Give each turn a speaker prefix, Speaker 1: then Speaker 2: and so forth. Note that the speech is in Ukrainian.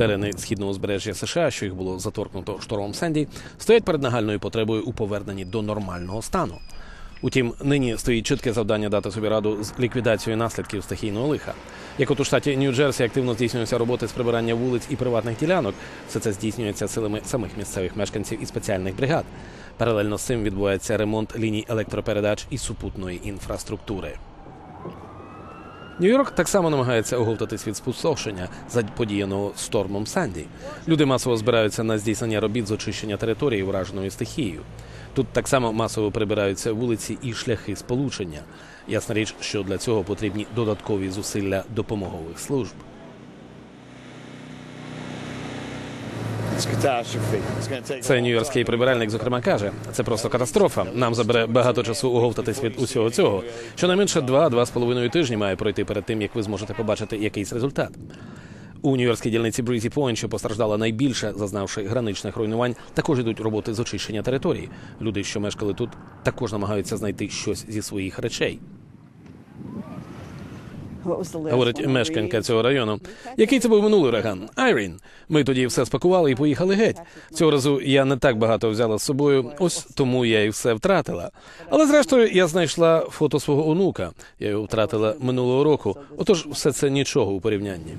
Speaker 1: Терени східного узбережжя США, що їх було заторкнуто штормом Сенді, стоять перед нагальною потребою у поверненні до нормального стану. Утім, нині стоїть чітке завдання дати собі раду з ліквідацією наслідків стихійного лиха. Як от у штаті Нью-Джерсі активно здійснюються роботи з прибирання вулиць і приватних ділянок, все це здійснюється силами самих місцевих мешканців і спеціальних бригад. Паралельно з цим відбувається ремонт ліній електропередач і супутної інфраструктури. Нью-Йорк так само намагається оговтатись від спустошення, заподіяного стормом Санді. Люди масово збираються на здійснення робіт з очищення території, враженою стихією. Тут так само масово прибираються вулиці і шляхи сполучення. Ясна річ, що для цього потрібні додаткові зусилля допомогових служб. Це нью-йоркський прибиральник, зокрема, каже, це просто катастрофа. Нам забере багато часу оговтатись від усього цього. Щонайменше два-два з половиною тижні має пройти перед тим, як ви зможете побачити якийсь результат. У нью-йоркській дільниці Брізі Пойнт, що постраждала найбільше, зазнавши граничних руйнувань, також ідуть роботи з очищення території. Люди, що мешкали тут, також намагаються знайти щось зі своїх речей. Говорить мешканка цього району. Який це був минулий ураган? Айрін. Ми тоді все спакували і поїхали геть. Цього разу я не так багато взяла з собою, ось тому я і все втратила. Але зрештою я знайшла фото свого онука. Я його втратила минулого року. Отож, все це нічого у порівнянні.